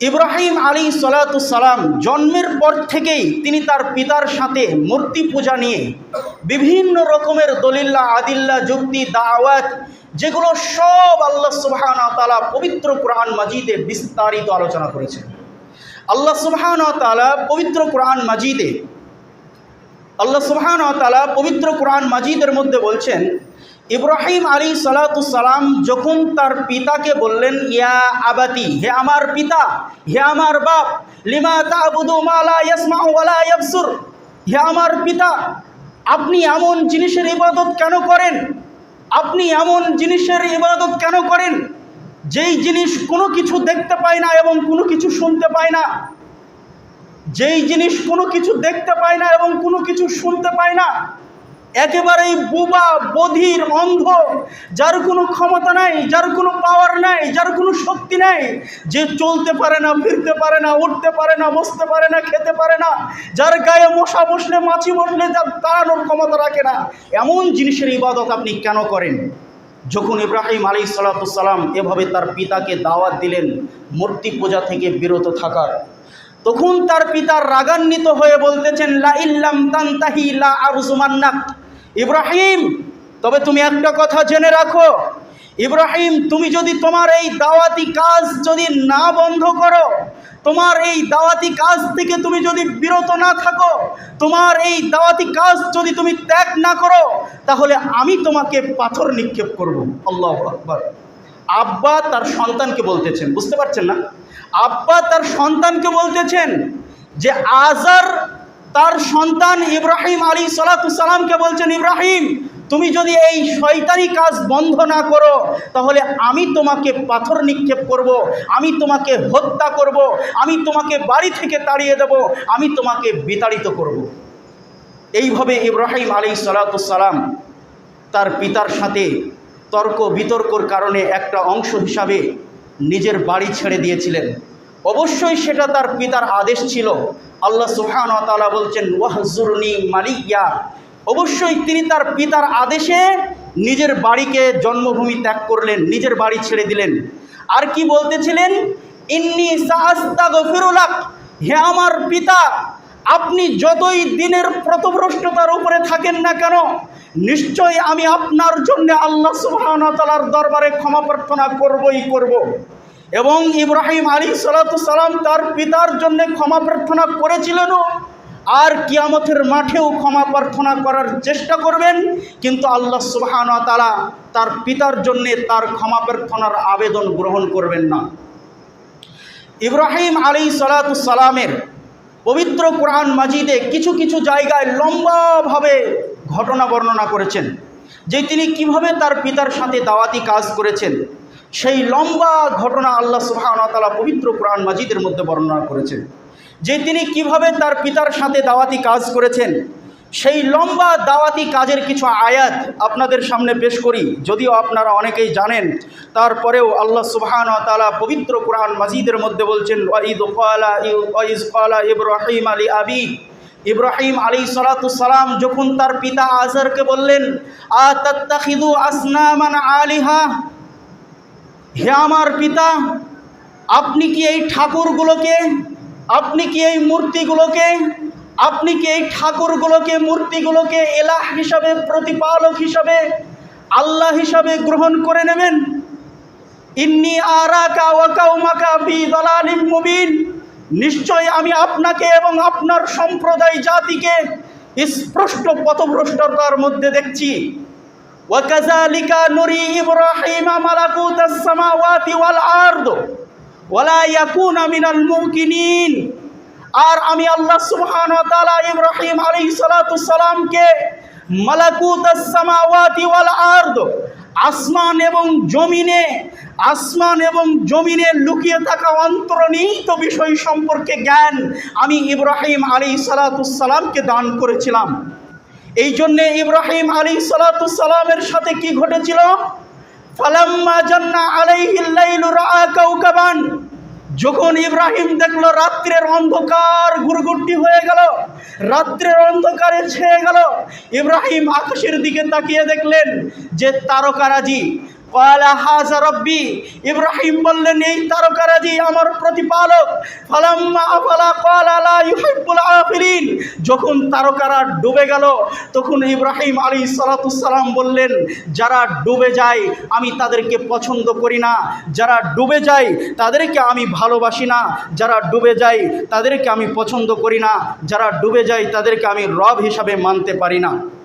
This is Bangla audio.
ইব্রাহিম আলী সালাম জন্মের পর থেকেই তিনি তার পিতার সাথে মূর্তি পূজা নিয়ে বিভিন্ন রকমের দলিল্লা, আদিল্লা, যুক্তি, দাওয়াত, যেগুলো সব আল্লাহ সুবহান তালা পবিত্র কোরআন মাজিদে বিস্তারিত আলোচনা করেছেন। আল্লাহ সুবহান তালা পবিত্র কোরআন মাজিদে, আল্লাহ সুবহান তালা পবিত্র কোরআন মাজিদের মধ্যে বলছেন ইব্রাহিম আলী সালাম যখন তার পিতাকে বললেন, ইয়া আবাতি, হে আমার পিতা, হে আমার বাপ, লিমা তাবুদু হে আমার পিতা, আপনি এমন জিনিসের ইবাদত কেন করেন? আপনি এমন জিনিসের ইবাদত কেন করেন? যেই জিনিস কোনো কিছু দেখতে পায় না এবং কোনো কিছু শুনতে পায় না। যেই জিনিস কোনো কিছু দেখতে পায় না এবং কোনো কিছু শুনতে পায় না। একেবারেই বুবা বধির অন্ধ, যার কোনো ক্ষমতা নাই, যার কোনো পাওয়ার নাই, যার কোনো শক্তি নাই, যে চলতে পারে না, ফিরতে পারে না, উঠতে পারে না, বসতে পারে না, খেতে পারে না, যার গায়ে মশা বসলে, মাছি বসলে যার তাড়ানোর ক্ষমতা রাখে না, এমন জিনিসের ইবাদত আপনি কেন করেন? যখন ইব্রাহিম আলী সালাতাম এভাবে তার পিতাকে দাওয়াত দিলেন, মূর্তি পূজা থেকে বিরত থাকার তখন তার পিতার রাগান্বিত হয়ে বলতেছেন, লা ইল্লাম তান্তাহি, লা আরজুমান্নাক ইব্রাহিম, তবে তুমি একটা কথা জেনে রাখো। ইব্রাহিম, তুমি যদি তোমার এই দাওয়াতি কাজ যদি না বন্ধ করো, তোমার এই দাওয়াতি কাজ থেকে তুমি যদি বিরত না থাকো, তোমার এই দাওয়াতি কাজ যদি তুমি ত্যাগ না করো, তাহলে আমি তোমাকে পাথর নিক্ষেপ করব। আল্লাহ আকবর। আব্বা তার সন্তানকে বলতেছেন, বুঝতে পারছেন না আব্বা তার সন্তানকে বলতেছেন যে আজার তার সন্তান ইব্রাহিম আলী সালাতামকে বলছেন, ইব্রাহিম, তুমি যদি এই শয়তানি কাজ বন্ধ না করো, তাহলে আমি তোমাকে পাথর নিক্ষেপ করব। আমি তোমাকে হত্যা করব। আমি তোমাকে বাড়ি থেকে তাড়িয়ে দেব, আমি তোমাকে বিতাড়িত করব। এইভাবে ইব্রাহিম আলী সালাতাম তার পিতার সাথে তর্ক বিতর্কর কারণে একটা অংশ হিসাবে নিজের বাড়ি ছেড়ে দিয়েছিলেন। অবশ্যই সেটা তার পিতার আদেশ ছিল। আল্লাহ সুহান তালা বলছেন, ওয়াহজুরনি মালিয়া। অবশ্যই তিনি তার পিতার আদেশে নিজের বাড়িকে জন্মভূমি ত্যাগ করলেন, নিজের বাড়ি ছেড়ে দিলেন। আর কি বলতেছিলেন? ইন্নি সাহস্তা গফিরুলাক হে আমার পিতা আপনি যতই দিনের প্রতভ্রষ্টতার উপরে থাকেন না কেন নিশ্চয় আমি আপনার জন্য আল্লাহ সুবাহতালার দরবারে ক্ষমা প্রার্থনা করবই করব। এবং ইব্রাহিম আলী সালাম তার পিতার জন্য ক্ষমা প্রার্থনা করেছিলেনও আর কিয়ামতের মাঠেও ক্ষমা প্রার্থনা করার চেষ্টা করবেন, কিন্তু আল্লাহ সুবাহান তালা তার পিতার জন্যে তার ক্ষমা প্রার্থনার আবেদন গ্রহণ করবেন না ইব্রাহিম আলী সালামের পবিত্র কোরআন মাজিদে কিছু কিছু জায়গায় লম্বাভাবে ঘটনা বর্ণনা করেছেন, যে তিনি কীভাবে তার পিতার সাথে দাওয়াতি কাজ করেছেন, সেই লম্বা ঘটনা আল্লাহ সুহানতালা পবিত্র কোরআন মাজিদের মধ্যে বর্ণনা করেছেন। যে তিনি কীভাবে তার পিতার সাথে দাওয়াতি কাজ করেছেন সেই লম্বা দাওয়াতি কাজের কিছু আয়াত আপনাদের সামনে পেশ করি। যদিও আপনারা অনেকেই জানেন, তারপরেও আল্লাহ সুবহান তালা পবিত্র কোরআন মাজিদের মধ্যে বলছেন ইব্রাহিম আলী আবি। ইব্রাহিম আলী সালাতাম যখন তার পিতা আজহারকে বললেন আসনামান আলিহা? হে আমার পিতা, আপনি কি এই ঠাকুরগুলোকে, আপনি কি এই মূর্তিগুলোকে আপনি কি এই ঠাকুরগুলোকে, মূর্তিগুলোকে এলাহ হিসাবে, প্রতিপালক হিসাবে, আল্লাহ হিসাবে গ্রহণ করে নেবেন? ইন্নি বি দলালিম মুবিন। নিশ্চয় আমি আপনাকে এবং আপনার সম্প্রদায় জাতিকে স্পষ্ট পথভ্রষ্টতার মধ্যে দেখছি। ওয়াকাজালিকা নুরি ওয়াল আর আমি আল্লাহ সুবহান ইব্রাহিম আলী সালাতু সালামকে মালাকুতাস সামাওয়াতি ওয়াল আরদ, আসমান এবং জমিনে, আসমান এবং জমিনে লুকিয়ে থাকা অন্তর্নিহিত বিষয় সম্পর্কে জ্ঞান আমি ইব্রাহিম আলী সালাতুসাল্লামকে দান করেছিলাম। এই জন্যে ইব্রাহিম আলী সালাতুসাল্লামের সাথে কি ঘটেছিল? ফালাম্মা জান্না আলাইহিল্লাইলু রাআ কাউকাবান যখন ইব্রাহিম দেখল, রাত্রের অন্ধকার গুরগুটি হয়ে গেল, রাত্রের অন্ধকারে ছেয়ে গেল, ইব্রাহিম আকাশের দিকে তাকিয়ে দেখলেন যে তারকারাজি কয়লা হাজা রব্বি ইব্রাহিম বললেন, এই তারকারাজি আমার প্রতিপালক, ফালাম্মা আফালা কয়লা ইউহিব্বুল আফিলিন যখন তারকারা ডুবে গেল, তখন ইব্রাহিম আলী সালাতুসাল্লাম বললেন, যারা ডুবে যায়, আমি তাদেরকে পছন্দ করি না। যারা ডুবে যায়, তাদেরকে আমি ভালোবাসি না। যারা ডুবে যায়, তাদেরকে আমি পছন্দ করি না। যারা ডুবে যায়, তাদেরকে আমি রব হিসাবে মানতে পারি না।